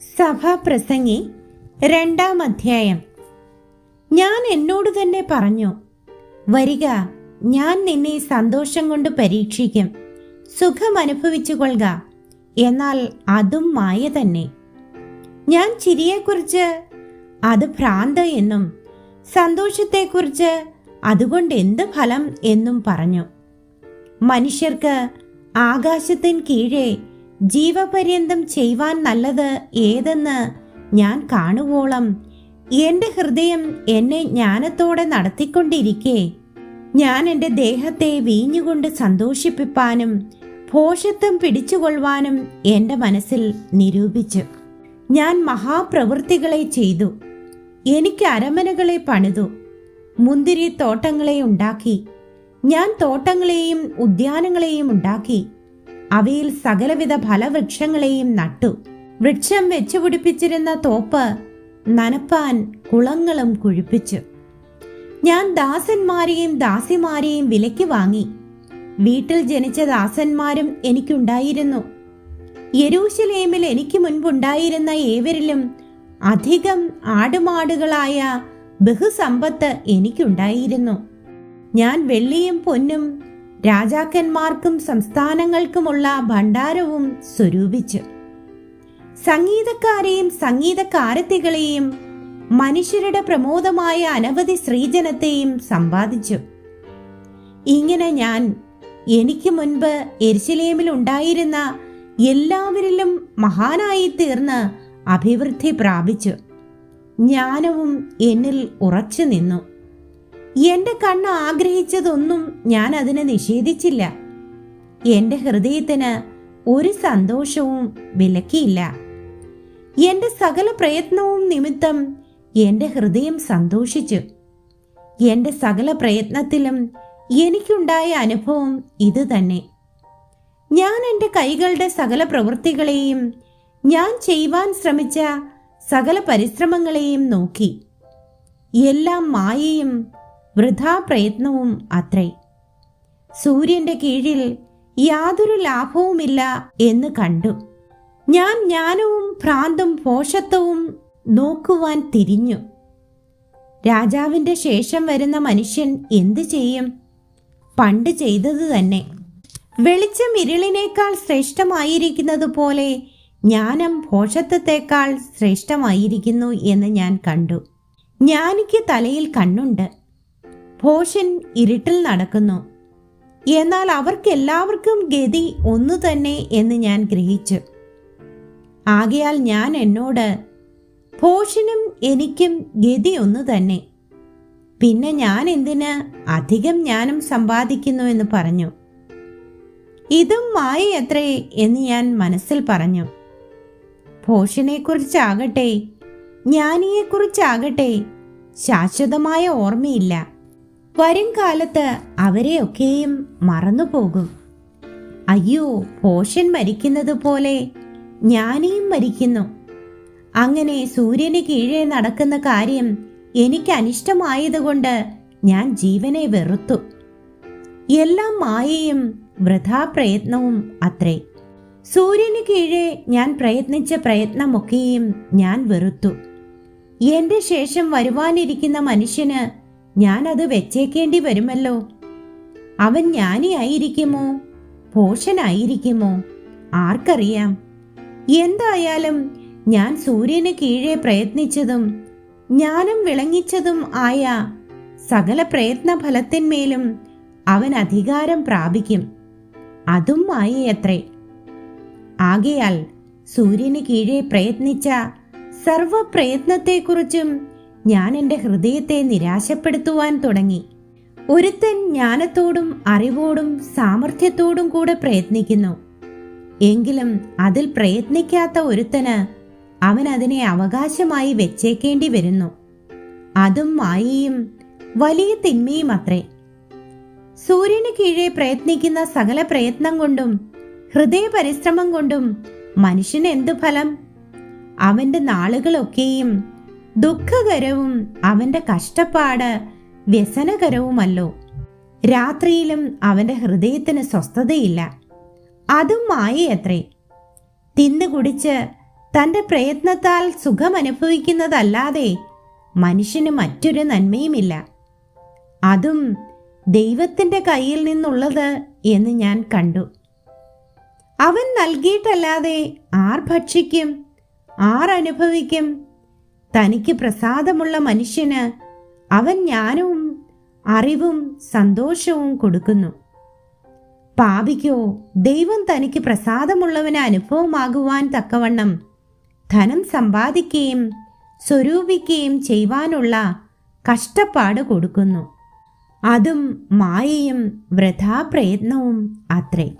സഭാപ്രസംഗി രണ്ടാം അധ്യായം ഞാൻ എന്നോട് തന്നെ പറഞ്ഞു വരിക ഞാൻ നിന്നെ സന്തോഷം കൊണ്ട് പരീക്ഷിക്കും സുഖം അനുഭവിച്ചു കൊള്ളുക എന്നാൽ അതും മായ തന്നെ. ഞാൻ ചിരിയെക്കുറിച്ച് അത് ഭ്രാന്ത് എന്നും സന്തോഷത്തെക്കുറിച്ച് അതുകൊണ്ട് എന്ത് ഫലം എന്നും പറഞ്ഞു. മനുഷ്യർക്ക് ആകാശത്തിന് കീഴെ ജീവപര്യന്തം ചെയ്യുവാൻ നല്ലത് ഏതെന്ന് ഞാൻ കാണുവോളം. എന്റെ ഹൃദയം എന്നെ ജ്ഞാനത്തോടെ നടത്തിക്കൊണ്ടിരിക്കെ. ഞാൻ എന്റെ ദേഹത്തെ വീഞ്ഞുകൊണ്ട് സന്തോഷിപ്പിപ്പാനും ഭോഷത്വം പിടിച്ചുകൊള്ളുവാനും എന്റെ മനസ്സിൽ നിരൂപിച്ചു. ഞാൻ മഹാപ്രവൃത്തികളെ ചെയ്തു. എനിക്ക് അരമനകളെ പണിതു. മുന്തിരി തോട്ടങ്ങളെ ഉണ്ടാക്കി. ഞാൻ തോട്ടങ്ങളെയും ഉദ്യാനങ്ങളെയും ഉണ്ടാക്കി. അവയിൽ സകലവിധ ഫലവൃക്ഷങ്ങളെയും നട്ടു. വൃക്ഷം വെച്ചുപിടിപ്പിച്ചിരുന്ന തോപ്പ് നനപ്പാൻ കുളങ്ങളും കുഴിപ്പിച്ചു. ഞാൻ ദാസന്മാരെയും ദാസിമാരെയും വിലയ്ക്ക് വാങ്ങി. വീട്ടിൽ ജനിച്ച ദാസന്മാരും എനിക്കുണ്ടായിരുന്നു. യരൂശലേമിൽ എനിക്ക് മുൻപുണ്ടായിരുന്ന ഏവരിലും അധികം ആടുമാടുകളായ ബഹുസമ്പത്ത് എനിക്കുണ്ടായിരുന്നു. ഞാൻ വെള്ളിയും പൊന്നും രാജാക്കന്മാർക്കും സംസ്ഥാനങ്ങൾക്കുമുള്ള ഭണ്ഡാരവും സ്വരൂപിച്ചു. സംഗീതക്കാരെയും സംഗീതക്കാരത്തികളെയും മനുഷ്യരുടെ പ്രമോദമായ അനവധി സ്ത്രീജനത്തെയും സമ്പാദിച്ചു. ഇങ്ങനെ ഞാൻ എനിക്ക് മുൻപ് എരിശിലേമിൽ ഉണ്ടായിരുന്ന എല്ലാവരിലും മഹാനായി തീർന്ന് അഭിവൃദ്ധി പ്രാപിച്ചു. ജ്ഞാനവും എന്നിൽ ഉറച്ചു നിന്നു. എന്റെ കണ്ണ് ആഗ്രഹിച്ചതൊന്നും ഞാൻ അതിനെ നിഷേധിച്ചില്ല. എന്റെ ഹൃദയത്തിന് ഒരു സന്തോഷവും വിലക്കിയില്ല. എന്റെ സകല പ്രയത്നവും നിമിത്തം എന്റെ ഹൃദയം സന്തോഷിച്ചു. എന്റെ സകല പ്രയത്നത്തിലും എനിക്കുണ്ടായ അനുഭവം ഇത് തന്നെ. ഞാൻ എന്റെ കൈകളുടെ സകല പ്രവൃത്തികളെയും ഞാൻ ചെയ്യുവാൻ ശ്രമിച്ച സകല പരിശ്രമങ്ങളെയും നോക്കി. എല്ലാം മായയും വൃഥാ പ്രയത്നവും അത്രേ. സൂര്യന്റെ കീഴിൽ യാതൊരു ലാഭവുമില്ല എന്ന് കണ്ടു. ഞാൻ ജ്ഞാനവും ഭ്രാന്തും പോഷത്വവും നോക്കുവാൻ തിരിഞ്ഞു. രാജാവിന്റെ ശേഷം വരുന്ന മനുഷ്യൻ എന്തു ചെയ്യും? പണ്ട് ചെയ്തത് തന്നെ. വെളിച്ചം ഇരുളിനേക്കാൾ ശ്രേഷ്ഠമായിരിക്കുന്നത് പോലെ ജ്ഞാനം ഭോഷത്വത്തെക്കാൾ ശ്രേഷ്ഠമായിരിക്കുന്നു എന്ന് ഞാൻ കണ്ടു. ജ്ഞാനിക്ക് തലയിൽ കണ്ണുണ്ട്. ഭോഷൻ ഇരുട്ടിൽ നടക്കുന്നു. എന്നാൽ അവർക്കെല്ലാവർക്കും ഗതി ഒന്നു തന്നെ എന്ന് ഞാൻ ഗ്രഹിച്ചു. ആകയാൽ ഞാൻ എന്നോട് ഭോഷനും എനിക്കും ഗതി ഒന്നു തന്നെ. പിന്നെ ഞാൻ എന്തിന് അധികം ജ്ഞാനം സമ്പാദിക്കുന്നു എന്ന് പറഞ്ഞു. ഇതും മായയത്രേ എന്ന് ഞാൻ മനസ്സിൽ പറഞ്ഞു. ഭോഷനെക്കുറിച്ചാകട്ടെ ജ്ഞാനിയെക്കുറിച്ചാകട്ടെ ശാശ്വതമായ ഓർമ്മയില്ല. വരും കാലത്ത് അവരെയൊക്കെയും മറന്നുപോകും. അയ്യോ പോഷൻ മരിക്കുന്നത് പോലെ ജ്ഞാനിയും മരിക്കുന്നു. അങ്ങനെ സൂര്യന് കീഴേ നടക്കുന്ന കാര്യം എനിക്ക് അനിഷ്ടമായതുകൊണ്ട് ഞാൻ ജീവനെ വെറുത്തു. എല്ലാം മായയും വൃഥാപ്രയത്നവും അത്രേ. സൂര്യന് കീഴേ ഞാൻ പ്രയത്നിച്ച പ്രയത്നമൊക്കെയും ഞാൻ വെറുത്തു. എന്റെ ശേഷം വരുവാനിരിക്കുന്ന മനുഷ്യന് ഞാൻ അത് വെച്ചേക്കേണ്ടി വരുമല്ലോ. അവൻ ജ്ഞാനിയായിരിക്കുമോ? ഭോഷനായിരിക്കുമോ ആർക്കറിയാം. എന്തായാലും ഞാൻ സൂര്യന് കീഴെ പ്രയത്നിച്ചതും ജ്ഞാനം വിളങ്ങിച്ചതും ആയ സകല പ്രയത്ന ഫലത്തിന്മേലും അവൻ അധികാരം പ്രാപിക്കും. അതും മായയത്രേ ആകയാൽ സൂര്യന് കീഴെ പ്രയത്നിച്ച സർവ പ്രയത്നത്തെക്കുറിച്ചും ഞാൻ എന്റെ ഹൃദയത്തെ നിരാശപ്പെടുത്തുവാൻ തുടങ്ങി. ഒരുത്തൻ ജ്ഞാനത്തോടും അറിവോടും സാമർഥ്യത്തോടും കൂടെ പ്രയത്നിക്കുന്നു. എങ്കിലും അതിൽ പ്രയത്നിക്കാത്ത ഒരുത്തന് അവൻ അതിനെ അവകാശമായി വെച്ചേക്കേണ്ടി വരുന്നു. അതും മായയും വലിയ തിന്മയും അത്രേ. സൂര്യന് കീഴെ പ്രയത്നിക്കുന്ന സകല പ്രയത്നം കൊണ്ടും ഹൃദയ പരിശ്രമം കൊണ്ടും മനുഷ്യന് എന്തു ഫലം? അവന്റെ നാളുകളൊക്കെയും ദുഃഖകരവും അവന്റെ കഷ്ടപ്പാട് വ്യസനകരവുമല്ലോ. രാത്രിയിലും അവന്റെ ഹൃദയത്തിന് സ്വസ്ഥതയില്ല. അതും മായയത്രേ. തിന്നു കുടിച്ച് തന്റെ പ്രയത്നത്താൽ സുഖമനുഭവിക്കുന്നതല്ലാതെ മനുഷ്യന് മറ്റൊരു നന്മയുമില്ല. അതും ദൈവത്തിന്റെ കയ്യിൽ നിന്നുള്ളത് എന്ന് ഞാൻ കണ്ടു. അവൻ നൽകിയിട്ടല്ലാതെ ആർ ഭക്ഷിക്കും ആർ അനുഭവിക്കും തനിക്ക് പ്രസാദമുള്ള മനുഷ്യന് അവൻ ജ്ഞാനവും അറിവും സന്തോഷവും കൊടുക്കുന്നു. പാപിക്കോ ദൈവം തനിക്ക് പ്രസാദമുള്ളവന് അനുഭവമാകുവാൻ തക്കവണ്ണം ധനം സമ്പാദിക്കുകയും സ്വരൂപിക്കുകയും ചെയ്യുവാനുള്ള കഷ്ടപ്പാട് കൊടുക്കുന്നു. അതും മായയും വൃഥാപ്രയത്നവും അത്രേ.